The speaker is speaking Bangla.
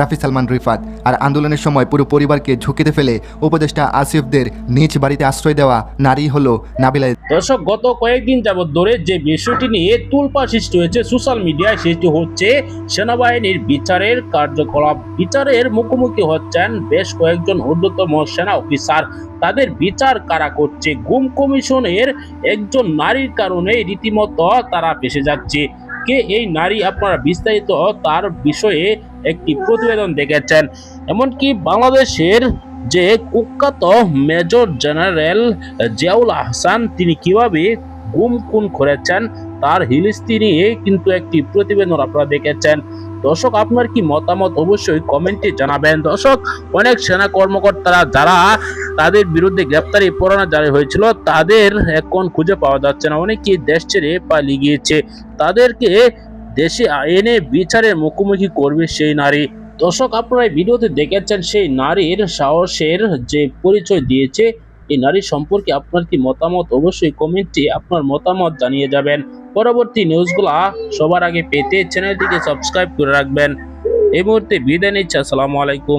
রাফি সালমান রিফাত। আর আন্দোলনের সময় পুরো পরিবারকে ঝুঁকিতে ফেলে উপদেষ্টা আসিফদের নিজ বাড়িতে আশ্রয় দেওয়া নারী হলো নাবিলা। দর্শক, গত কয়েকদিন যাবৎ ধরে যে বিষয়টি নিয়ে তুলপা সৃষ্টি হয়েছে সোশ্যাল মিডিয়ায়, সেটি হচ্ছে সেনাবাহিনীর বিচারের কার্যকলাপ। বিচারের মুখোমুখি হচ্ছেন বেশ কয়েকজন ঊর্ধ্বতম সেনা অফিসার। তাদের বিচার কারা করছে? গুম কমিশনের একজন নারীর কারণে রীতিমতো তারা ফেসে যাচ্ছে। কে এই নারী আপনারা বিস্তারিত তার বিষয়ে একটি প্রতিবেদন দেখেছেন। এমনকি বাংলাদেশের যে কুখ্যাত মেজর জেনারেল জিয়াউল আহসান, তিনি কীভাবে গুম খুন করেছেন, তার হিলিস্তি নিয়ে কিন্তু একটি প্রতিবেদন আপনারা দেখেছেন। দর্শক, আপনার কি মতামত অবশ্যই কমেন্টে জানাবেন। দর্শক, অনেক সেনা কর্মকর্তারা, যারা তাদের বিরুদ্ধে গ্রেপ্তারি পরোয়ানা জারি হয়েছিল। তাদের এখন খুঁজে পাওয়া যাচ্ছে না। অনেকে দেশ ছেড়ে পালিয়ে গিয়েছে। তাদেরকে দেশে এনে বিচারের মুখোমুখি করবে সেই নারী। দর্শক, আপনারা ভিডিওতে দেখেছেন সেই নারীর সাহসের যে পরিচয় দিয়েছে, এই নারী সম্পর্কে আপনার কি মতামত? অবশ্যই কমেন্টে আপনার মতামত জানিয়ে যাবেন। পরবর্তী নিউজগুলা সবার আগে পেতে চ্যানেলটিকে সাবস্ক্রাইব করে রাখবেন। এই মুহূর্তে বিদায় নিচ্ছে। আসসালামু আলাইকুম।